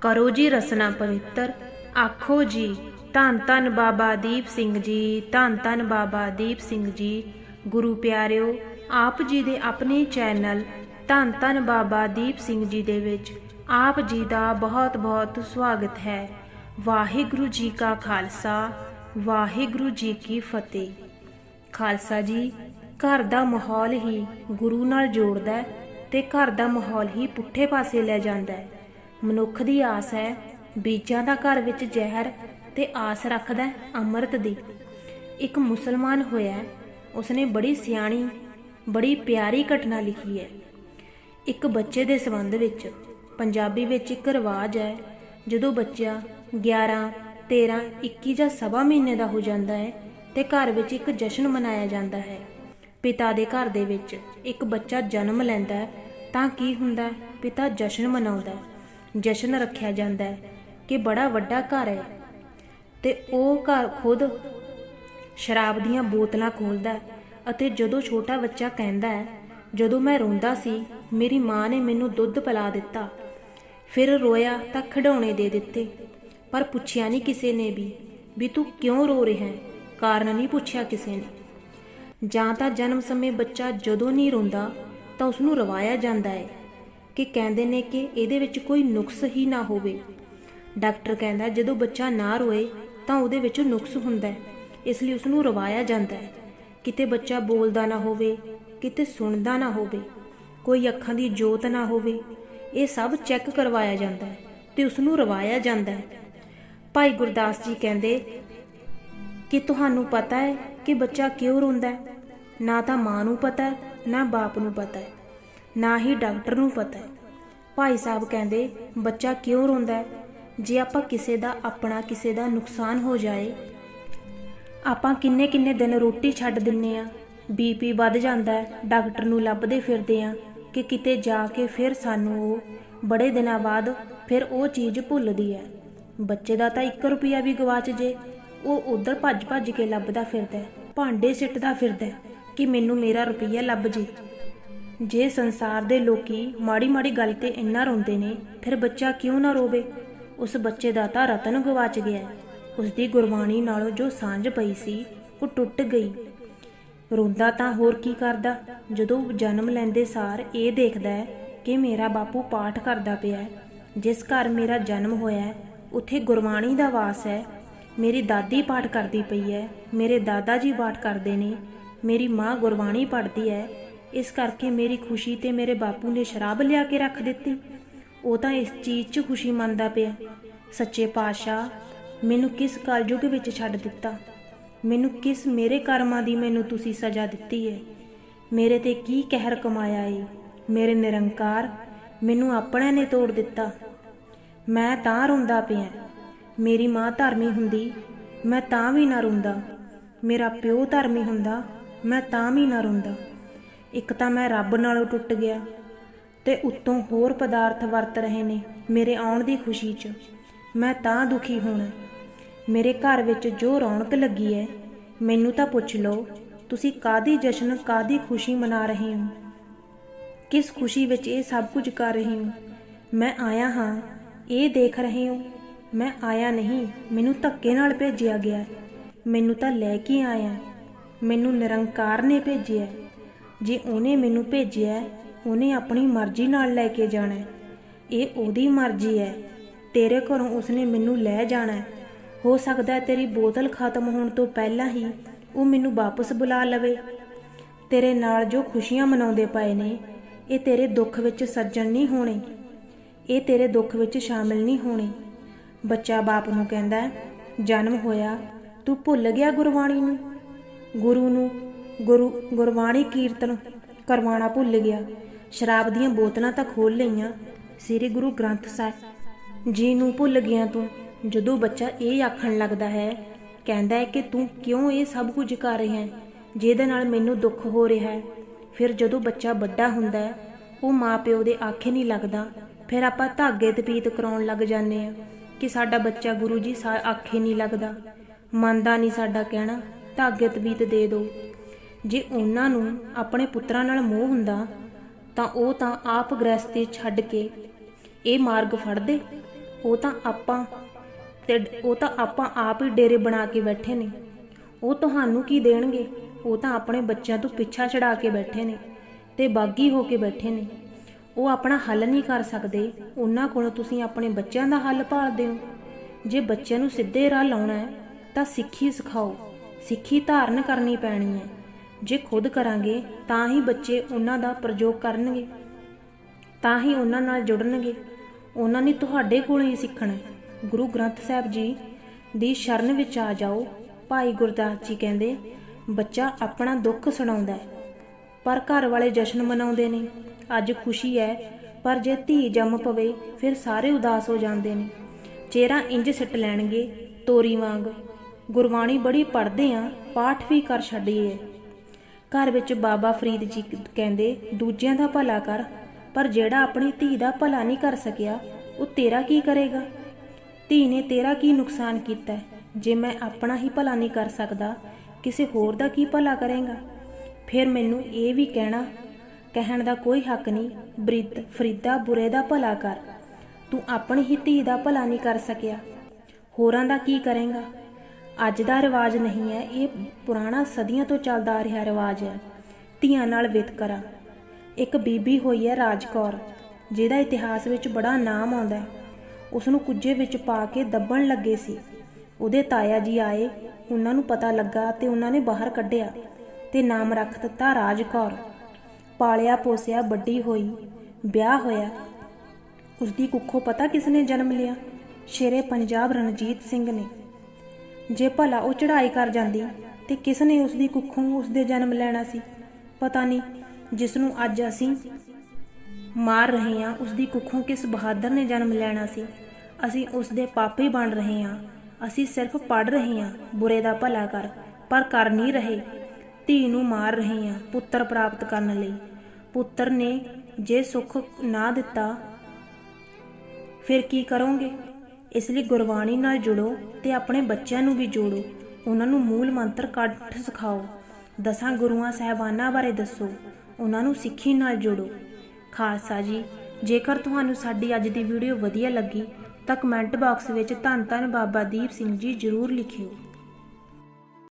ਕਰੋ ਜੀ ਰਸਨਾ ਪਵਿੱਤਰ। ਆਖੋ ਜੀ, ਧੰਨ ਧੰਨ ਬਾਬਾ ਦੀਪ ਸਿੰਘ ਜੀ, ਧੰਨ ਧੰਨ ਬਾਬਾ ਦੀਪ ਸਿੰਘ ਜੀ। ਗੁਰੂ ਪਿਆਰਿਓ, ਆਪ ਜੀ ਦੇ ਆਪਣੇ ਚੈਨਲ ਧੰਨ ਧੰਨ ਬਾਬਾ ਦੀਪ ਸਿੰਘ ਜੀ ਦੇ ਵਿੱਚ ਆਪ ਜੀ ਦਾ ਬਹੁਤ ਬਹੁਤ ਸਵਾਗਤ ਹੈ। ਵਾਹਿਗੁਰੂ ਜੀ ਕਾ ਖਾਲਸਾ, ਵਾਹਿਗੁਰੂ ਜੀ ਕੀ ਫਤਿਹ। ਖਾਲਸਾ ਜੀ, ਘਰ ਦਾ ਮਾਹੌਲ ਹੀ ਗੁਰੂ ਨਾਲ ਜੋੜਦਾ ਹੈ ਤੇ ਘਰ ਦਾ ਮਾਹੌਲ ਹੀ ਪੁੱਠੇ ਪਾਸੇ ਲੈ ਜਾਂਦਾ ਹੈ। ਮਨੁੱਖ ਦੀ ਆਸ ਹੈ, ਬੀਜਾਂ ਦਾ ਘਰ ਵਿੱਚ ਜ਼ਹਿਰ ਤੇ ਆਸ ਰੱਖਦਾ ਅੰਮ੍ਰਿਤ ਦੀ। ਇੱਕ ਮੁਸਲਮਾਨ ਹੋਇਆ ਉਸਨੇ ਬੜੀ ਸਿਆਣੀ, ਬੜੀ ਪਿਆਰੀ ਘਟਨਾ ਲਿਖੀ ਹੈ। ਇੱਕ ਬੱਚੇ ਦੇ ਸੰਬੰਧ ਵਿੱਚ, ਪੰਜਾਬੀ ਵਿੱਚ ਇੱਕ ਰਿਵਾਜ ਹੈ, ਜਦੋਂ ਬੱਚਾ 11 13 21 ਜਾਂ ਸਵਾ ਮਹੀਨੇ ਦਾ ਹੋ ਜਾਂਦਾ ਹੈ ਤੇ ਘਰ ਵਿੱਚ ਇੱਕ ਜਸ਼ਨ ਮਨਾਇਆ ਜਾਂਦਾ ਹੈ। ਪਿਤਾ ਦੇ ਘਰ ਦੇ ਵਿੱਚ ਇੱਕ ਬੱਚਾ ਜਨਮ ਲੈਂਦਾ ਹੈ, ਤਾਂ ਕੀ ਹੁੰਦਾ ਪਿਤਾ ਜਸ਼ਨ ਮਨਾਉਂਦਾ ਹੈ। ਜਸ਼ਨ ਰੱਖਿਆ ਜਾਂਦਾ ਹੈ ਕਿ ਬੜਾ ਵੱਡਾ ਘਰ ਹੈ ਤੇ ਉਹ ਘਰ ਖੁਦ ਸ਼ਰਾਬ ਦੀਆਂ ਬੋਤਲਾਂ ਖੋਲਦਾ ਅਤੇ ਜਦੋਂ ਛੋਟਾ ਬੱਚਾ ਕਹਿੰਦਾ ਹੈ, ਜਦੋਂ ਮੈਂ ਰੋਂਦਾ ਸੀ, ਮੇਰੀ ਮਾਂ ਨੇ ਮੈਨੂੰ ਦੁੱਧ ਪਿਲਾ ਦਿੱਤਾ। ਫਿਰ ਰੋਇਆ ਤਾਂ ਖਿਡੌਣੇ ਦੇ ਦਿੱਤੇ। ਪਰ ਪੁੱਛਿਆ ਨਹੀਂ ਕਿਸੇ ਨੇ ਵੀ ਵੀ ਤੂੰ ਕਿਉਂ ਰੋ ਰਿਹਾ ਹੈ? ਕਾਰਨ ਨਹੀਂ ਪੁੱਛਿਆ ਕਿਸੇ ਨੇ। ਜਾਂ ਤਾਂ ਜਨਮ ਸਮੇਂ ਬੱਚਾ ਜਦੋਂ ਨਹੀਂ ਰੋਂਦਾ, ਤਾਂ ਉਸ ਨੂੰ ਰਵਾਇਆ ਜਾਂਦਾ ਹੈ। ਕਿ ਕਹਿੰਦੇ ਨੇ ਕਿ ਇਹਦੇ ਵਿੱਚ ਕੋਈ ਨੁਕਸ ਹੀ ਨਾ ਹੋਵੇ। ਡਾਕਟਰ ਕਹਿੰਦਾ, ਜਦੋਂ ਬੱਚਾ ਨਾ ਰੋਏ, ਤਾਂ ਉਹਦੇ ਵਿੱਚ ਨੁਕਸ ਹੁੰਦਾ ਹੈ। ਇਸ ਲਈ ਉਸ ਨੂੰ ਰਵਾਇਆ ਜਾਂਦਾ ਹੈ। ਕਿਤੇ ਬੱਚਾ ਬੋਲਦਾ ਨਾ ਹੋਵੇ, ਕਿਤੇ ਸੁਣਦਾ ਨਾ ਹੋਵੇ, ਕੋਈ ਅੱਖਾਂ ਦੀ ਜੋਤ ਨਾ ਹੋਵੇ, ਇਹ ਸਭ ਚੈੱਕ ਕਰਵਾਇਆ ਜਾਂਦਾ ਹੈ ਤੇ ਉਸ ਨੂੰ ਰਵਾਇਆ ਜਾਂਦਾ ਹੈ। ਭਾਈ ਗੁਰਦਾਸ ਜੀ ਕਹਿੰਦੇ ਕਿ ਤੁਹਾਨੂੰ ਪਤਾ ਹੈ ਕਿ ਬੱਚਾ ਕਿਉਂ ਰੋਂਦਾ ਹੈ? ਨਾ ਤਾਂ ਮਾਂ ਨੂੰ ਪਤਾ ਹੈ, ਨਾ ਬਾਪ ਨੂੰ ਪਤਾ ਹੈ। ਨਾ ਹੀ ਡਾਕਟਰ ਨੂੰ ਪਤਾ ਹੈ। ਭਾਈ ਸਾਹਿਬ ਕਹਿੰਦੇ, ਬੱਚਾ ਕਿਉਂ ਰੋਂਦਾ ਹੈ? ਜੇ ਆਪਾਂ ਕਿਸੇ ਦਾ ਆਪਣਾ ਕਿਸੇ ਦਾ ਨੁਕਸਾਨ ਹੋ ਜਾਏ, ਆਪਾਂ ਕਿੰਨੇ ਕਿੰਨੇ ਦਿਨ ਰੋਟੀ ਛੱਡ ਦਿੰਨੇ ਆ। ਬੀਪੀ ਵੱਧ ਜਾਂਦਾ ਹੈ, ਡਾਕਟਰ ਨੂੰ ਲੱਭਦੇ ਫਿਰਦੇ ਆ ਕਿ ਕਿਤੇ ਜਾ ਕੇ ਫਿਰ ਸਾਨੂੰ ਉਹ ਬੜੇ ਦਿਨਾਂ ਬਾਅਦ ਫਿਰ ਉਹ ਚੀਜ਼ ਭੁੱਲਦੀ ਹੈ। ਬੱਚੇ ਦਾ ਤਾਂ 1 ਰੁਪਿਆ ਵੀ ਗਵਾਚ ਜੇ, ਉਹ ਉਧਰ ਭੱਜ ਭੱਜ ਕੇ ਲੱਭਦਾ ਫਿਰਦਾ ਭਾਂਡੇ ਸਿੱਟਦਾ ਫਿਰਦਾ ਕਿ ਮੈਨੂੰ ਮੇਰਾ ਰੁਪਈਆ ਲੱਭ ਜੇ। ਜੇ ਸੰਸਾਰ ਦੇ ਲੋਕੀ ਮਾੜੀ ਮਾੜੀ ਗੱਲ ਤੇ ਇੰਨਾ ਰੋਂਦੇ ਨੇ, ਫਿਰ ਬੱਚਾ ਕਿਉਂ ਨਾ ਰੋਵੇ? ਉਸ ਬੱਚੇ ਦਾ ਤਾਂ ਰਤਨ ਗਵਾਚ ਗਿਆ। ਹੈ। ਉਸ ਦੀ ਗੁਰਬਾਣੀ ਨਾਲੋਂ ਜੋ ਸਾਂਝ ਪਈ ਸੀ, ਉਹ ਟੁੱਟ ਗਈ। ਰੋਂਦਾ ਤਾਂ ਹੋਰ ਕੀ ਕਰਦਾ? ਜਦੋਂ ਜਨਮ ਲੈਂਦੇ ਸਾਰ ਇਹ ਦੇਖਦਾ ਹੈ ਕਿ ਮੇਰਾ ਬਾਪੂ ਪਾਠ ਕਰਦਾ ਪਿਆ ਹੈ। ਜਿਸ ਘਰ ਮੇਰਾ ਜਨਮ ਹੋਇਆ ਹੈ, ਉੱਥੇ ਗੁਰਬਾਣੀ ਦਾ ਵਾਸ ਹੈ। ਮੇਰੀ ਦਾਦੀ ਪਾਠ ਕਰਦੀ ਪਈ ਹੈ, ਮੇਰੇ ਦਾਦਾ ਜੀ ਪਾਠ ਕਰਦੇ ਨੇ, ਮੇਰੀ ਮਾਂ ਗੁਰਬਾਣੀ ਪੜ੍ਹਦੀ ਹੈ ਇਸ ਕਰਕੇ ਮੇਰੀ ਖੁਸ਼ੀ ਤੇ ਮੇਰੇ ਬਾਪੂ ਨੇ ਸ਼ਰਾਬ ਲਿਆ ਕੇ ਰੱਖ ਦਿੱਤੀ। ਉਹ ਤਾਂ ਇਸ ਚੀਜ਼ 'ਚ ਖੁਸ਼ੀ ਮੰਨਦਾ ਪਿਆ। ਸੱਚੇ ਪਾਤਸ਼ਾਹ, ਮੈਨੂੰ ਕਿਸ ਕਲਯੁਗ ਵਿੱਚ ਛੱਡ ਦਿੱਤਾ? ਮੈਨੂੰ ਕਿਸ ਮੇਰੇ ਕਰਮਾਂ ਦੀ ਮੈਨੂੰ ਤੁਸੀਂ ਸਜ਼ਾ ਦਿੱਤੀ ਹੈ? ਮੇਰੇ ਤੇ ਕੀ ਕਹਿਰ ਕਮਾਇਆ ਏ? ਮੇਰੇ ਨਿਰੰਕਾਰ ਮੈਨੂੰ ਆਪਣਿਆਂ ਨੇ ਤੋੜ ਦਿੱਤਾ। ਮੈਂ ਤਾਂ ਰੋਂਦਾ ਪਿਆ। ਮੇਰੀ ਮਾਂ ਧਰਮੀ ਹੁੰਦੀ, ਮੈਂ ਤਾਂ ਵੀ ਨਾ ਰੋਂਦਾ। ਮੇਰਾ ਪਿਓ ਧਰਮੀ ਹੁੰਦਾ, ਮੈਂ ਤਾਂ ਵੀ ਨਾ ਰੋਂਦਾ। ਇੱਕ ਤਾਂ ਮੈਂ ਰੱਬ ਨਾਲੋਂ ਟੁੱਟ ਗਿਆ ਤੇ ਉੱਤੋਂ ਹੋਰ ਪਦਾਰਥ ਵਰਤ ਰਹੇ ਨੇ ਮੇਰੇ ਆਉਣ ਦੀ ਖੁਸ਼ੀ 'ਚ। ਮੈਂ ਤਾਂ ਦੁਖੀ ਹੋਣਾ। ਮੇਰੇ ਘਰ ਵਿੱਚ ਜੋ ਰੌਣਕ ਲੱਗੀ ਹੈ ਮੈਨੂੰ ਤਾਂ ਪੁੱਛ ਲਓ, ਤੁਸੀਂ ਕਾਦੀ ਜਸ਼ਨ ਕਾਦੀ ਖੁਸ਼ੀ ਮਨਾ ਰਹੇ ਹੋ? ਕਿਸ ਖੁਸ਼ੀ ਵਿੱਚ ਇਹ ਸਭ ਕੁਝ ਕਰ ਰਹੇ ਹੋ? ਮੈਂ ਆਇਆ ਹਾਂ, ਇਹ ਦੇਖ ਰਹੇ ਹੋ? ਮੈਂ ਆਇਆ ਨਹੀਂ, ਮੈਨੂੰ ਧੱਕੇ ਨਾਲ ਭੇਜਿਆ ਗਿਆ। ਮੈਨੂੰ ਤਾਂ ਲੈ ਕੇ ਆਇਆ। ਮੈਨੂੰ ਨਿਰੰਕਾਰ ਨੇ ਭੇਜਿਆ। ਜੇ ਉਹਨੇ ਮੈਨੂੰ ਭੇਜਿਆ ਉਹਨੇ ਆਪਣੀ ਮਰਜ਼ੀ ਨਾਲ ਲੈ ਕੇ ਜਾਣਾ ਇਹ ਉਹਦੀ ਮਰਜ਼ੀ ਹੈ। ਤੇਰੇ ਘਰੋਂ ਉਸਨੇ ਮੈਨੂੰ ਲੈ ਜਾਣਾ ਹੋ। ਸਕਦਾ ਹੈ ਤੇਰੀ ਬੋਤਲ ਖਤਮ ਹੋਣ ਤੋਂ ਪਹਿਲਾਂ ਹੀ ਉਹ ਮੈਨੂੰ ਵਾਪਸ ਬੁਲਾ ਲਵੇ। ਤੇਰੇ ਨਾਲ ਜੋ ਖੁਸ਼ੀਆਂ ਮਨਾਉਂਦੇ ਪਏ ਨੇ, ਇਹ ਤੇਰੇ ਦੁੱਖ ਵਿੱਚ ਸੱਜਣ ਨਹੀਂ ਹੋਣੇ। ਇਹ ਤੇਰੇ ਦੁੱਖ ਵਿੱਚ ਸ਼ਾਮਿਲ ਨਹੀਂ ਹੋਣੇ। ਬੱਚਾ ਬਾਪ ਨੂੰ ਕਹਿੰਦਾ ਜਨਮ ਹੋਇਆ, ਤੂੰ ਭੁੱਲ ਗਿਆ ਗੁਰਬਾਣੀ ਨੂੰ? ਗੁਰੂ ਨੂੰ ਗੁਰੂ ਗੁਰਬਾਣੀ ਕੀਰਤਨ ਕਰਵਾਉਣਾ ਭੁੱਲ ਗਿਆ। ਸ਼ਰਾਬ ਦੀਆਂ ਬੋਤਲਾਂ ਤਾਂ ਖੋਲ ਲਈਆਂ। ਸ੍ਰੀ ਗੁਰੂ ਗ੍ਰੰਥ ਸਾਹਿਬ ਜੀ ਨੂੰ ਭੁੱਲ ਗਿਆ ਤੂੰ। ਜਦੋਂ ਬੱਚਾ ਇਹ ਆਖਣ ਲੱਗਦਾ ਹੈ, ਕਹਿੰਦਾ ਹੈ ਕਿ ਤੂੰ ਕਿਉਂ ਇਹ ਸਭ ਕੁਝ ਕਰ ਰਿਹਾ ਹੈ? ਜਿਹਦੇ ਨਾਲ ਮੈਨੂੰ ਦੁੱਖ ਹੋ ਰਿਹਾ ਹੈ। ਫਿਰ ਜਦੋਂ ਬੱਚਾ ਵੱਡਾ ਹੁੰਦਾ ਹੈ, ਉਹ ਮਾਪਿਓ ਦੇ ਆਖੇ ਨਹੀਂ ਲੱਗਦਾ। ਫਿਰ ਆਪਾਂ ਧਾਗੇ ਤਪੀਤ ਕਰਾਉਣ ਲੱਗ ਜਾਂਦੇ ਆ ਕਿ ਸਾਡਾ ਬੱਚਾ ਗੁਰੂ ਜੀ ਆਖੇ ਨਹੀਂ ਲੱਗਦਾ। ਮੰਨਦਾ ਨਹੀਂ ਸਾਡਾ ਕਹਿਣਾ, ਧਾਗੇ ਤਪੀਤ ਦੇ ਦਿਓ। ਜੇ ਉਹਨਾਂ ਨੂੰ ਆਪਣੇ ਪੁੱਤਰਾਂ ਨਾਲ ਮੋਹ ਹੁੰਦਾ, ਤਾਂ ਉਹ ਤਾਂ ਆਪ ਗ੍ਰਸਤੀ ਛੱਡ ਕੇ ਇਹ ਮਾਰਗ ਫੜਦੇ। ਉਹ ਤਾਂ ਆਪਾਂ ਤੇ ਉਹ ਤਾਂ ਆਪਾਂ ਆਪ ਹੀ ਡੇਰੇ ਬਣਾ ਕੇ ਬੈਠੇ ਨੇ। ਉਹ ਤੁਹਾਨੂੰ ਕੀ ਦੇਣਗੇ? ਉਹ ਤਾਂ ਆਪਣੇ ਬੱਚਿਆਂ ਤੋਂ ਪਿੱਛਾ ਛਡਾ ਕੇ ਬੈਠੇ ਨੇ ਤੇ ਬਾਗੀ ਹੋ ਕੇ ਬੈਠੇ ਨੇ। ਉਹ ਆਪਣਾ ਹੱਲ ਨਹੀਂ ਕਰ ਸਕਦੇ। ਉਹਨਾਂ ਕੋਲੋਂ ਤੁਸੀਂ ਆਪਣੇ ਬੱਚਿਆਂ ਦਾ ਹੱਲ ਭਾਲਦੇ ਹੋ ਜੇ ਬੱਚਿਆਂ ਨੂੰ ਸਿੱਧੇ ਰਾਹ ਲਾਉਣਾ ਹੈ, ਤਾਂ ਸਿੱਖੀ ਸਿਖਾਓ। ਸਿੱਖੀ ਧਾਰਨ ਕਰਨੀ ਪੈਣੀ ਹੈ। ਜੇ ਖੁਦ ਕਰਾਂਗੇ, ਤਾਂ ਹੀ ਬੱਚੇ ਉਹਨਾਂ ਦਾ ਪ੍ਰਯੋਗ ਕਰਨਗੇ। ਤਾਂ ਹੀ ਉਹਨਾਂ ਨਾਲ ਜੁੜਨਗੇ। ਉਹਨਾਂ ਨੇ ਤੁਹਾਡੇ ਕੋਲੋਂ ਹੀ ਸਿੱਖਣਾ ਗੁਰੂ ਗ੍ਰੰਥ ਸਾਹਿਬ ਜੀ ਦੀ ਸ਼ਰਨ ਵਿੱਚ ਆ ਜਾਓ। ਭਾਈ ਗੁਰਦਾਸ ਜੀ ਕਹਿੰਦੇ, ਬੱਚਾ ਆਪਣਾ ਦੁੱਖ ਸੁਣਾਉਂਦਾ ਹੈ, ਪਰ ਘਰ ਵਾਲੇ ਜਸ਼ਨ ਮਨਾਉਂਦੇ ਨੇ। ਅੱਜ ਖੁਸ਼ੀ ਹੈ, ਪਰ ਜੇ ਧੀ ਜੰਮ ਪਵੇ, ਫਿਰ ਸਾਰੇ ਉਦਾਸ ਹੋ ਜਾਂਦੇ ਨੇ। ਚਿਹਰਾ ਇੰਜ ਸਿੱਟ ਲੈਣਗੇ, ਤੋਰੀ ਵਾਂਗ। ਗੁਰਬਾਣੀ ਬੜੀ ਪੜ੍ਹਦੇ ਆ, ਪਾਠ ਵੀ ਕਰ ਛੱਡੀਏ। ਘਰ ਵਿੱਚ ਬਾਬਾ ਫਰੀਦ ਜੀ ਕਹਿੰਦੇ, ਦੂਜਿਆਂ ਦਾ ਭਲਾ ਕਰ, ਪਰ ਜਿਹੜਾ ਆਪਣੀ ਧੀ ਦਾ ਭਲਾ ਨਹੀਂ ਕਰ ਸਕਿਆ, ਉਹ ਤੇਰਾ ਕੀ ਕਰੇਗਾ? ਧੀ ਨੇ ਤੇਰਾ ਕੀ ਨੁਕਸਾਨ ਕੀਤਾ ਜੇ ਮੈਂ ਆਪਣਾ ਹੀ ਭਲਾ ਨਹੀਂ ਕਰ ਸਕਦਾ, ਕਿਸੇ ਹੋਰ ਦਾ ਕੀ ਭਲਾ ਕਰੇਗਾ? ਫਿਰ ਮੈਨੂੰ ਇਹ ਵੀ ਕਹਿਣਾ, ਕਹਿਣ ਦਾ ਕੋਈ ਹੱਕ ਨਹੀਂ ਬ੍ਰਿਧ ਫਰੀਦਾ ਬੁਰੇ ਦਾ ਭਲਾ ਕਰ। ਤੂੰ ਆਪਣੀ ਹੀ ਧੀ ਦਾ ਭਲਾ ਨਹੀਂ ਕਰ ਸਕਿਆ। ਹੋਰਾਂ ਦਾ ਕੀ ਕਰੇਗਾ? ਅੱਜ ਦਾ ਰਿਵਾਜ ਨਹੀਂ ਹੈ, ਇਹ ਪੁਰਾਣਾ ਸਦੀਆਂ ਤੋਂ ਚੱਲਦਾ ਆ ਰਿਹਾ ਰਿਵਾਜ ਹੈ। ਧੀਆਂ ਨਾਲ ਵਿਤਕਰਾ ਇੱਕ ਬੀਬੀ ਹੋਈ ਹੈ ਰਾਜਕੌਰ, ਜਿਹਦਾ ਇਤਿਹਾਸ ਵਿੱਚ ਬੜਾ ਨਾਮ ਆਉਂਦਾ ਹੈ। ਉਸ ਨੂੰ ਕੁੱਜੇ ਵਿੱਚ ਪਾ ਕੇ ਦੱਬਣ ਲੱਗੇ ਸੀ। ਉਹਦੇ ਤਾਇਆ ਜੀ ਆਏ, ਉਹਨਾਂ ਨੂੰ ਪਤਾ ਲੱਗਾ ਤੇ ਉਹਨਾਂ ਨੇ ਬਾਹਰ ਕੱਢਿਆ ਤੇ ਨਾਮ ਰੱਖ ਦਿੱਤਾ ਰਾਜਕੌਰ। ਪਾਲਿਆ ਪੋਸਿਆ, ਵੱਡੀ ਹੋਈ, ਵਿਆਹ ਹੋਇਆ। ਉਸਦੀ ਕੁੱਖੋਂ ਪਤਾ ਕਿਸ ਨੇ ਜਨਮ ਲਿਆ? ਸ਼ੇਰੇ ਪੰਜਾਬ ਰਣਜੀਤ ਸਿੰਘ ਨੇ। ਜੇ ਭਲਾ ਉਹ ਚੜ੍ਹਾਈ ਕਰ ਜਾਂਦੀ, ਤੇ ਕਿਸ ਨੇ ਉਸਦੀ ਕੁੱਖੋਂ ਉਸਦੇ ਜਨਮ ਲੈਣਾ ਸੀ? ਪਤਾ ਨਹੀਂ ਜਿਸ ਨੂੰ ਅੱਜ ਅਸੀਂ ਮਾਰ ਰਹੇ ਹਾਂ, ਉਸਦੀ ਕੁੱਖੋਂ ਕਿਸ ਬਹਾਦਰ ਨੇ ਜਨਮ ਲੈਣਾ ਸੀ? ਅਸੀਂ ਉਸਦੇ ਪਾਪੀ ਬਣ ਰਹੇ ਹਾਂ। ਅਸੀਂ ਸਿਰਫ ਪੜ ਰਹੇ ਹਾਂ, ਬੁਰੇ ਦਾ ਭਲਾ ਕਰ, ਪਰ ਕਰ ਨਹੀਂ ਰਹੇ। ਧੀ ਨੂੰ ਮਾਰ ਰਹੇ ਹਾਂ, ਪੁੱਤਰ ਪ੍ਰਾਪਤ ਕਰਨ ਲਈ। ਪੁੱਤਰ ਨੇ ਜੇ ਸੁੱਖ ਨਾ ਦਿੱਤਾ, ਫਿਰ ਕੀ ਕਰੋਗੇ? ਇਸ ਲਈ ਗੁਰਬਾਣੀ ਨਾਲ ਜੁੜੋ ਤੇ ਆਪਣੇ ਬੱਚਿਆਂ ਨੂੰ ਵੀ ਜੋੜੋ। ਉਹਨਾਂ ਨੂੰ ਮੂਲ ਮੰਤਰ ਕੱਢ ਸਿਖਾਓ। ਦਸਾਂ ਗੁਰੂਆਂ ਸਾਹਿਬਾਨਾਂ ਬਾਰੇ ਦੱਸੋ। ਉਹਨਾਂ ਨੂੰ ਸਿੱਖੀ ਨਾਲ ਜੋੜੋ। ਖਾਲਸਾ ਜੀ, ਜੇਕਰ ਤੁਹਾਨੂੰ ਸਾਡੀ ਅੱਜ ਦੀ ਵੀਡੀਓ ਵਧੀਆ ਲੱਗੀ, ਤਾਂ ਕਮੈਂਟ ਬਾਕਸ ਵਿੱਚ ਧੰਨ ਧੰਨ ਬਾਬਾ ਦੀਪ ਸਿੰਘ ਜੀ ਜ਼ਰੂਰ ਲਿਖਿਓ।